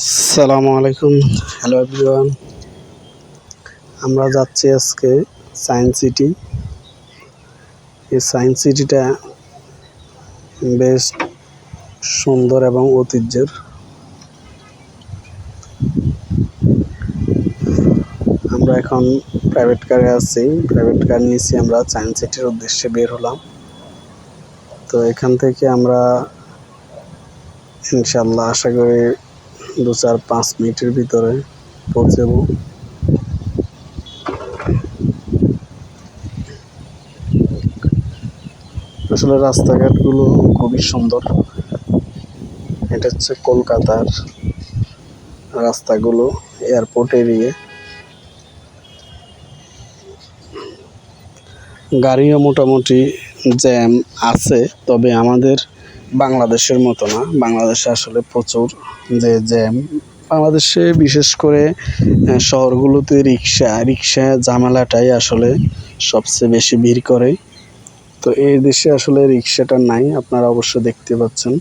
আসসালামু আলাইকুম। Hello everyone. আমরা যাচ্ছি আজকে সায়েন্স সিটি। এই সায়েন্স সিটিটা বেশ সুন্দর এবং ঐতিহ্যের। আমরা এখন প্রাইভেট কারে আছি। প্রাইভেট কার নিয়েছি আমরা, সায়েন্স সিটির উদ্দেশ্যে বের হলাম। তো এখান থেকে আমরা ইনশাল্লাহ আশা করি দু চার পাঁচ মিনিটের ভিতরে পৌঁছাবো। আসলে রাস্তাঘাটগুলো খুবই সুন্দর। এটা হচ্ছে কলকাতার রাস্তাগুলো, এয়ারপোর্ট এরিয়ে। গাড়িও মোটামুটি জ্যাম আছে, তবে আমাদের বাংলাদেশের মতো না। বাংলাদেশে আসলে প্রচুর যে জ্যাম। বাংলাদেশে বিশেষ করে শহরগুলোতে রিক্সা রিক্সা ঝামেলাটাই আসলে সবচেয়ে বেশি ভিড় করে। তো এই দেশে আসলে রিক্সাটা নাই, আপনারা অবশ্য দেখতে পাচ্ছেন।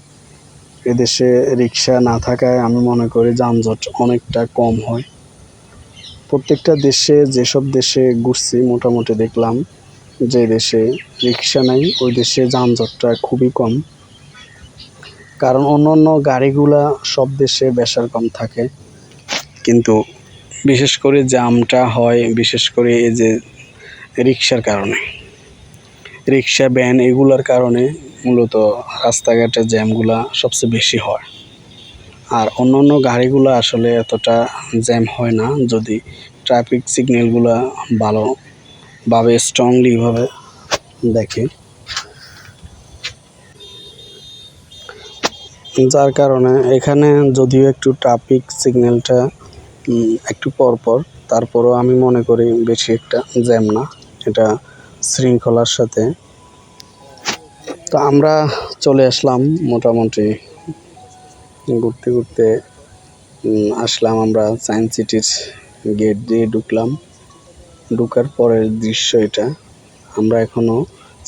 এদেশে রিক্সা না থাকায় আমি মনে করি যানজট অনেকটা কম হয়। প্রত্যেকটা দেশে, যেসব দেশে ঘুরছি, মোটামুটি দেখলাম যে দেশে রিক্সা নাই, ওই দেশে যানজটটা খুবই কম। কারণ অন্য অন্য গাড়িগুলা সব দেশে বেশার কম থাকে। কিন্তু বিশেষ করে জামটা হয়, বিশেষ করে এই যে রিক্সার কারণে। রিক্সা ভ্যান এগুলার কারণে মূলত রাস্তাঘাটে জ্যামগুলা সবচেয়ে বেশি হয়। আর অন্য অন্য গাড়িগুলো আসলে এতটা জ্যাম হয় না, যদি ট্রাফিক সিগন্যালগুলো ভালোভাবে স্ট্রংলিভাবে দেখে। যার কারণে এখানে যদিও একটু ট্রাফিক সিগন্যালটা একটু পর পর তারপরও আমি মনে করি বেশি একটা জ্যাম না, এটা শৃঙ্খলার সাথে। তো আমরা চলে আসলাম, মোটামুটি ঘুরতে ঘুরতে আসলাম আমরা সায়েন্স সিটির গেট দিয়ে ঢুকলাম। ঢুকার পরের দৃশ্য এটা। আমরা এখনও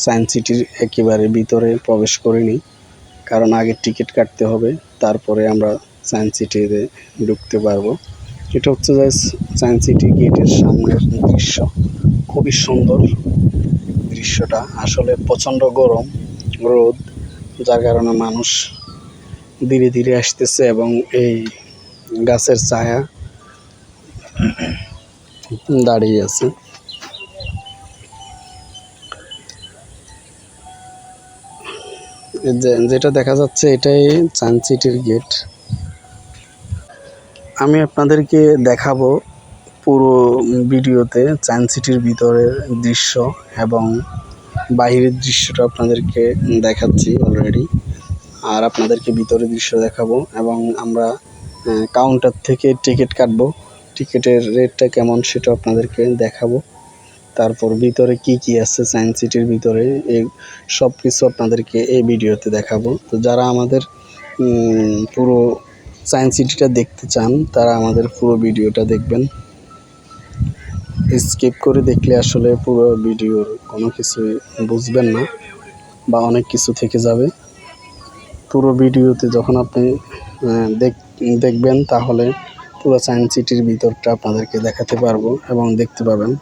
সায়েন্স সিটির একেবারে ভিতরে প্রবেশ করিনি। কারণ আগে টিকিট কাটতে হবে, তারপরে আমরা সায়েন্স সিটিতে ঢুকতে পারব। এটা হচ্ছে যে সায়েন্স সিটি গেটের সামনের দৃশ্য। খুবই সুন্দর দৃশ্যটা। আসলে প্রচণ্ড গরম, রোদ, যার কারণে মানুষ ধীরে ধীরে আসতেছে এবং এই গাছের ছায়া দাঁড়িয়ে আছে। যেটা দেখা যাচ্ছে এটাই সায়েন্স সিটির গেট। আমি আপনাদেরকে দেখাবো পুরো ভিডিওতে সায়েন্স সিটির ভিতরের দৃশ্য এবং বাইরের দৃশ্যটা আপনাদেরকে দেখাচ্ছি অলরেডি আর আপনাদেরকে ভিতরের দৃশ্য দেখাবো এবং আমরা কাউন্টার থেকে টিকিট কাটবো। টিকিটের রেটটা কেমন সেটা আপনাদেরকে দেখাবো। তারপর ভিতরে কি কি আছে সায়েন্স সিটির ভিতরে এই সব কিছু আপনাদেরকে এই ভিডিওতে দেখাবো। তো যারা আমাদের পুরো সায়েন্স সিটিটা দেখতে চান, তারা আমাদের পুরো ভিডিওটা দেখবেন। স্কিপ করে দেখলে আসলে পুরো ভিডিওর কোনো কিছুই বুঝবেন না বা অনেক কিছু থেকে যাবে। পুরো ভিডিওতে যখন আপনি দেখ- দেখবেন তাহলে পুরো সায়েন্স সিটির ভিতরটা আপনাদেরকে দেখাতে পারব এবং দেখতে পাবেন।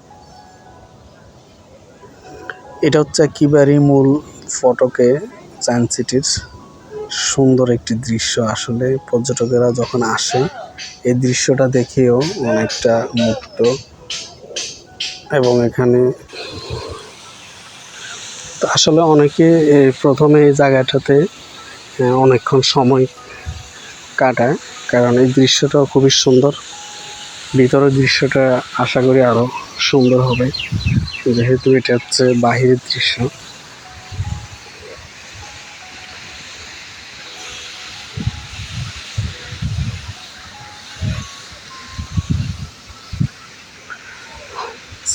এটা হচ্ছে একেবারে মূল ফটকে সায়েন্স সিটির সুন্দর একটি দৃশ্য। আসলে পর্যটকেরা যখন আসে, এই দৃশ্যটা দেখেও অনেকটা মুক্ত এবং এখানে আসলে অনেকে প্রথমে এই জায়গাটাতে অনেকক্ষণ সময় কাটায় কারণ এই দৃশ্যটাও খুবই সুন্দর। ভিতরের দৃশ্যটা আশা করি আরও সুন্দর হবে। যেহেতু এটা হচ্ছে বাহিরের দৃশ্য।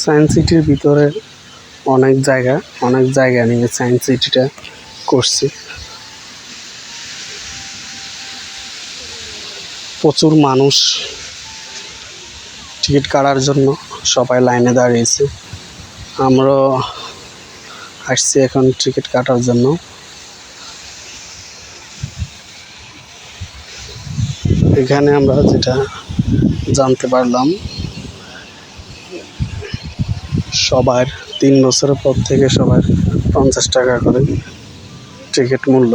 সায়েন্স সিটির ভিতরে অনেক জায়গা অনেক জায়গা নিয়ে সায়েন্স সিটিটা করছে। প্রচুর মানুষ টিকিট কাটার জন্য সবাই লাইনে দাঁড়িয়েছে। আমরাও আসছি এখন টিকিট কাটার জন্য। এখানে আমরা যেটা জানতে পারলাম, সবার তিন বছরের পর থেকে সবার পঞ্চাশ টাকা করে টিকিট মূল্য।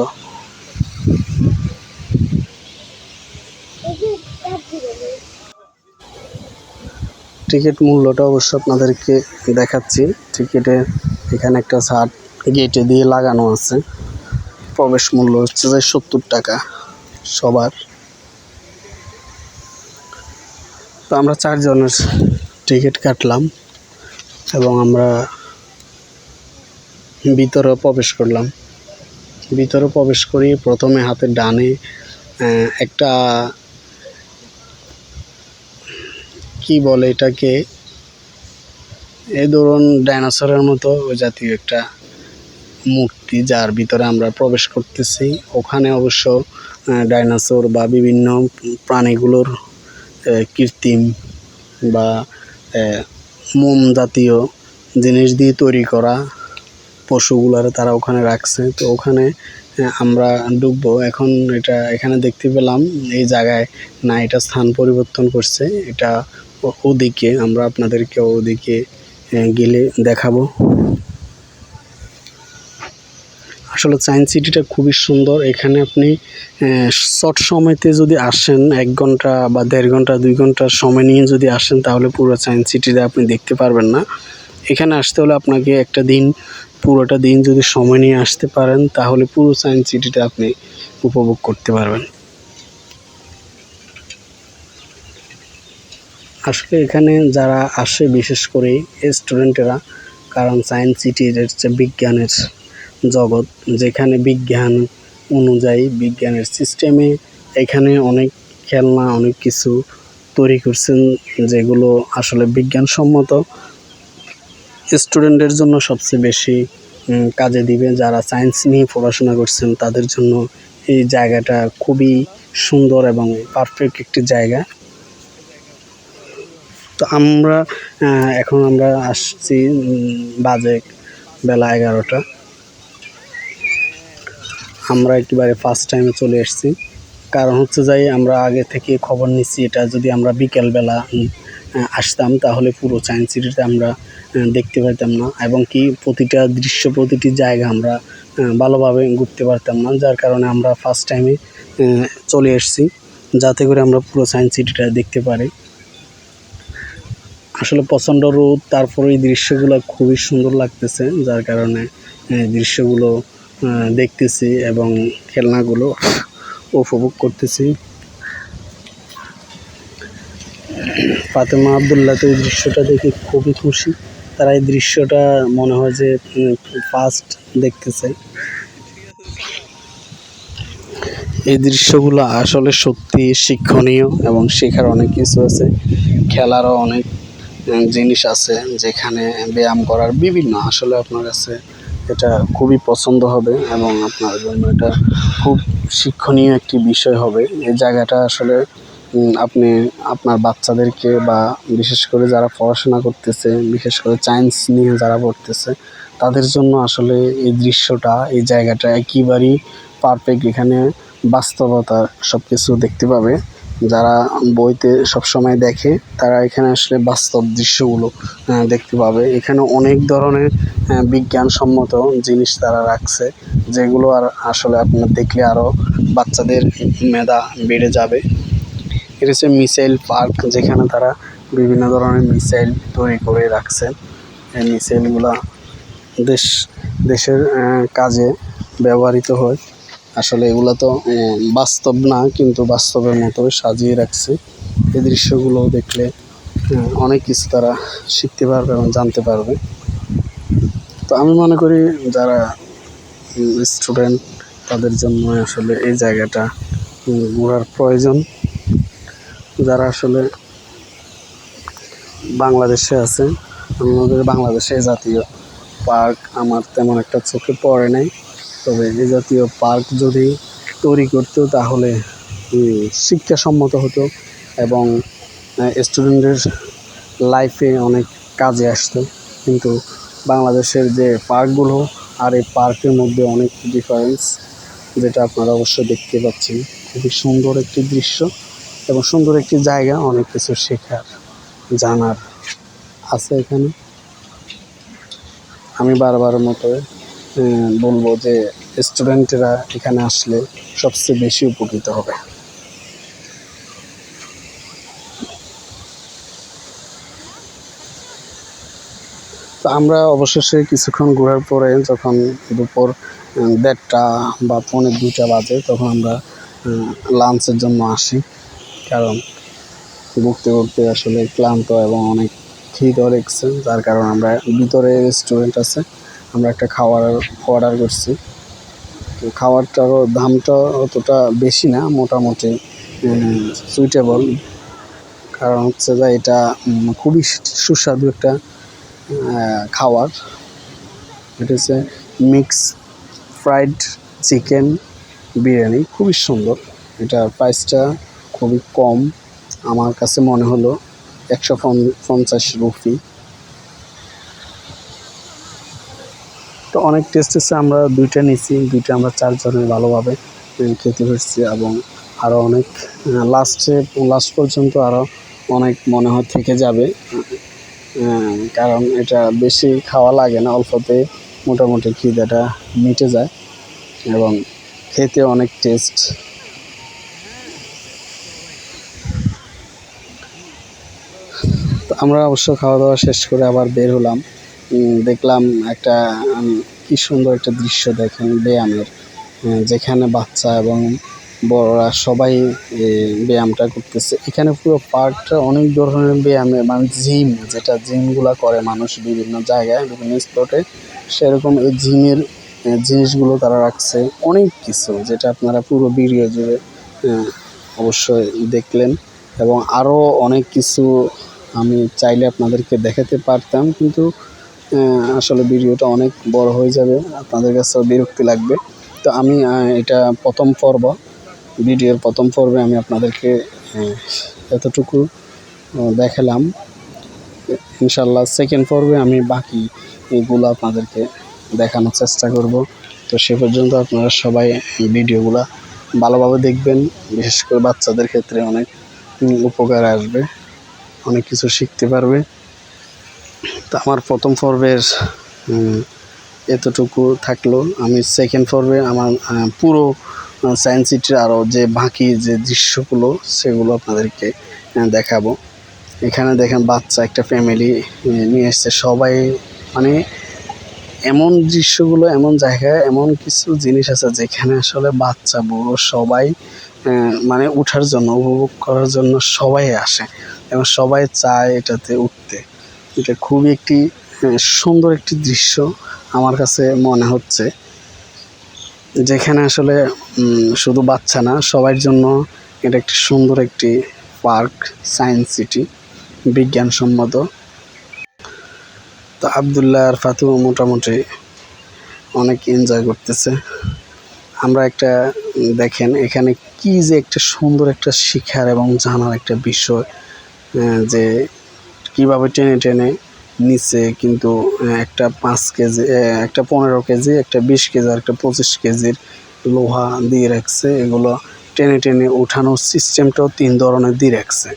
টিকিট মূল্যটা অবশ্য আপনাদেরকে দেখাচ্ছি। টিকিটে এখানে একটা শার্ট গেটে দিয়ে লাগানো আছে। প্রবেশ মূল্য হচ্ছে যে সত্তর টাকা সবার। তো আমরা চারজনের টিকিট কাটলাম এবং আমরা ভিতরে প্রবেশ করলাম। ভিতরে প্রবেশ করি প্রথমে হাতের ডানে একটা কি বলে এটাকে? এই ধরুন ডাইনোসরের মতো ওই জাতীয় একটা মূর্তি যার ভিতরে আমরা প্রবেশ করতেছি। ওখানে অবশ্য ডাইনোসর বা বিভিন্ন প্রাণীগুলোর কৃত্রিম বা মোম জাতীয় জিনিস দিয়ে তৈরি করা পশুগুলার তারা ওখানে রাখছে। তো ওখানে আমরা ঢুকবো এখন এটা এখানে দেখতে পেলাম, এই জায়গায় না, এটা স্থান পরিবর্তন করছে। এটা ওদিকে, আমরা আপনাদেরকে ওদিকে গেলে দেখাবো। আসলে সায়েন্স সিটিটা খুবই সুন্দর। এখানে আপনি শর্ট সময়তে যদি আসেন, এক ঘণ্টা বা দেড় ঘণ্টা, দুই ঘণ্টা সময় নিয়ে যদি আসেন, তাহলে পুরো সায়েন্স সিটিটা আপনি দেখতে পারবেন না। এখানে আসতে হলে আপনাকে একটা দিন, পুরোটা দিন যদি সময় নিয়ে আসতে পারেন, তাহলে পুরো সায়েন্স সিটিটা আপনি উপভোগ করতে পারবেন। আসলে এখানে যারা আসে, বিশেষ করে স্টুডেন্টেরা কারণ সায়েন্স সিটির হচ্ছে বিজ্ঞানের জগৎ, যেখানে বিজ্ঞান অনুযায়ী বিজ্ঞানের সিস্টেমে এখানে অনেক খেলনা, অনেক কিছু তৈরি করছেন, যেগুলো আসলে বিজ্ঞানসম্মত। স্টুডেন্টের জন্য সবচেয়ে বেশি কাজে দিবে যারা সায়েন্স নিয়ে পড়াশোনা করছেন, তাদের জন্য এই জায়গাটা খুবই সুন্দর এবং পারফেক্ট একটি জায়গা। তো আমরা এখন আমরা আসছি বাজে বেলা এগারোটা। আমরা একেবারে ফার্স্ট টাইমে চলে এসেছি। কারণ হচ্ছে যাই, আমরা আগে থেকে খবর নিচ্ছি, এটা যদি আমরা বিকেলবেলা আসতাম, তাহলে পুরো সায়েন্স সিটিতে আমরা দেখতে পাইতাম না। এবং কি, প্রতিটা দৃশ্য, প্রতিটি জায়গা আমরা ভালোভাবে ঘুরতে পারতাম না। যার কারণে আমরা ফার্স্ট টাইমে চলে এসেছি, যাতে করে আমরা পুরো সায়েন্স সিটিটা দেখতে পারি। আসলে প্রচণ্ড রোদ তারপরে এই দৃশ্যগুলো খুবই সুন্দর লাগতেছে, যার কারণে দৃশ্যগুলো দেখতেছি এবং খেলনাগুলো উপভোগ করতেছি। ফাতেমা আবদুল্লাহ তো এই দৃশ্যটা দেখে খুবই খুশি। তারা এই দৃশ্যটা মনে হয় যে ফার্স্ট দেখতেছে। এই দৃশ্যগুলো আসলে সত্যি শিক্ষণীয় এবং শেখার অনেক কিছু আছে। খেলারও অনেক জিনিস আছে যেখানে ব্যায়াম করার বিভিন্ন, আসলে আপনার কাছে এটা খুবই পছন্দ হবে এবং আপনার জন্য এটা খুব শিক্ষণীয় একটি বিষয় হবে। এই জায়গাটা আসলে আপনি, আপনার বাচ্চাদেরকে বা বিশেষ করে যারা পড়াশোনা করতেছে, বিশেষ করে সায়েন্স নিয়ে যারা পড়তেছে, তাদের জন্য আসলে এই দৃশ্যটা, এই জায়গাটা একেবারেই পারফেক্ট এখানে বাস্তবতা সব কিছু দেখতে পাবে। যারা বইতে সবসময় দেখে, তারা এখানে আসলে বাস্তব দৃশ্যগুলো দেখতে পাবে। এখানে অনেক ধরনের বিজ্ঞানসম্মত জিনিস তারা রাখছে, যেগুলো আর আসলে আপনার দেখলে আরও বাচ্চাদের মেধা বেড়ে যাবে। এটা হচ্ছে মিসাইল পার্ক, যেখানে তারা বিভিন্ন ধরনের মিসাইল তৈরি করে রাখছে। এই মিসাইলগুলা দেশ, দেশের কাজে ব্যবহৃত হয়। আসলে এগুলো তো বাস্তব না, কিন্তু বাস্তবের মতো সাজিয়ে রাখছে। এই দৃশ্যগুলো দেখলে অনেক কিছু তারা শিখতে পারবে এবং জানতে পারবে। তো আমি মনে করি যারা স্টুডেন্ট তাদের জন্য আসলে এই জায়গাটা ঘোরার প্রয়োজন। যারা আসলে বাংলাদেশে আছে, আমাদের বাংলাদেশে জাতীয় পার্ক আমার তেমন একটা চোখে পড়ে নাই। তবে এ জাতীয় পার্ক যদি তৈরি করতো তাহলে শিক্ষাসম্মত হতো এবং স্টুডেন্টের লাইফে অনেক কাজে আসতো। কিন্তু বাংলাদেশের যে পার্কগুলো আর এই পার্কের মধ্যে অনেক ডিফারেন্স যেটা আপনারা অবশ্যই দেখতে পাচ্ছেন, খুবই সুন্দর একটি দৃশ্য এবং সুন্দর একটি জায়গা, অনেক কিছু শেখার, জানার আছে এখানে। আমি বারবার মতো বলব যে স্টুডেন্টেরা এখানে আসলে সবচেয়ে বেশি উপকৃত হবে। তো আমরা অবশেষে কিছুক্ষণ ঘোরার পরে যখন দুপুর দেড়টা বা পৌনে দুইটা বাজে তখন আমরা লাঞ্চের জন্য আসি। কারণ ঘুরতে ঘুরতে আসলে ক্লান্ত এবং অনেক খিদে লেগছে, যার কারণে আমরা ভিতরে রেস্টুরেন্ট আছে। আমরা একটা খাওয়ার অর্ডার করছি। তো খাবারটারও দামটা অতটা বেশি না, মোটামুটি সুইটেবল কারণ হচ্ছে যে এটা খুবই সুস্বাদু একটা খাবার এটা হচ্ছে মিক্স ফ্রাইড চিকেন বিরিয়ানি, খুবই সুন্দর। এটা প্রাইসটা খুবই কম। আমার কাছে মনে হলো একশো পঞ্চাশ রুপি। তো অনেক টেস্ট এসে আমরা দুইটা নিছি, দুইটা আমরা চারজনের ভালোভাবে খেতে পারছি এবং আরও অনেক লাস্টে লাস্ট পর্যন্ত আরও অনেক মনে হয় থেকে যাবে। কারণ এটা বেশি খাওয়া লাগে না, অল্পতে মোটামুটি খিদাটা মিটে যায় এবং খেতে অনেক টেস্ট আমরা অবশ্য খাওয়া দাওয়া শেষ করে আবার বের হলাম। দেখলাম একটা কি সুন্দর একটা দৃশ্য দেখেন ব্যায়ামের। যেখানে বাচ্চা এবং বড়রা সবাই ব্যায়ামটা করতেছে। এখানে পুরো পার্কটা অনেক ধরনের ব্যায়ামের মানে জিম, যেটা জিমগুলো করে মানুষ বিভিন্ন জায়গায়, বিভিন্ন স্পটে। সেরকম এই জিমের জিনিসগুলো তারা রাখছে। অনেক কিছু, যেটা আপনারা পুরো ভিডিও জুড়ে অবশ্যই দেখলেন। এবং আরও অনেক কিছু আমি চাইলে আপনাদেরকে দেখাতে পারতাম। কিন্তু আসলে ভিডিওটা অনেক বড় হয়ে যাবে, আপনাদের কাছেও বিরক্তি লাগবে। তো আমি এটা প্রথম পর্ব, ভিডিওর প্রথম পর্বে আমি আপনাদেরকে এতটুকু দেখালাম। ইনশাল্লাহ সেকেন্ড পর্বে আমি বাকি এগুলো আপনাদেরকে দেখানোর চেষ্টা করব। তো সে পর্যন্ত আপনারা সবাই ভিডিওগুলো ভালোভাবে দেখবেন, বিশেষ করে বাচ্চাদের ক্ষেত্রে অনেক উপকার আসবে, অনেক কিছু শিখতে পারবে। তো আমার প্রথম পর্বের এতটুকু থাকল। আমি সেকেন্ড পর্বে আমার পুরো সায়েন্স সিটির আরও যে বাকি যে দৃশ্যগুলো, সেগুলো আপনাদেরকে দেখাবো। এখানে দেখেন বাচ্চা, একটা ফ্যামিলি নিয়ে এসছে। সবাই মানে এমন দৃশ্যগুলো, এমন জায়গায়, এমন কিছু জিনিস আছে যেখানে আসলে বাচ্চা, বুড়ো সবাই মানে উঠার জন্য, উপভোগ করার জন্য সবাই আসে। এবং সবাই চায় এটাতে উঠতে। এটা খুবই একটি সুন্দর একটি দৃশ্য আমার কাছে মনে হচ্ছে। যেখানে আসলে শুধু বাচ্চা না সবার জন্য এটা একটি সুন্দর একটি পার্ক, সায়েন্স সিটি, বিজ্ঞানসম্মত। তো আবদুল্লাহ আর ফাতু মোটামুটি অনেক এনজয় করতেছে। আমরা একটা দেখেন এখানে কি যে একটা সুন্দর একটা শিখার এবং জানার একটা বিষয় যে কীভাবে টেনে টেনে নিচে কিন্তু একটা পাঁচ কেজি একটা পনেরো কেজি, একটা বিশ কেজি আর একটা পঁচিশ কেজির লোহা দিয়ে রাখছে। এগুলো টেনে টেনে উঠানোর সিস্টেমটাও তিন ধরনের দিয়ে রাখছে।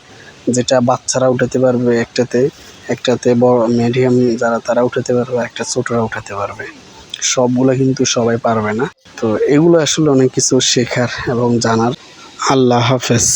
যেটা বাচ্চারা উঠাতে পারবে একটাতে একটাতে বড় মিডিয়াম যারা তারা উঠাতে পারবে একটা ছোটরা উঠাতে পারবে। সবগুলো কিন্তু সবাই পারবে না। তো এগুলো আসলে অনেক কিছু শেখার এবং জানার। আল্লাহ হাফেজ।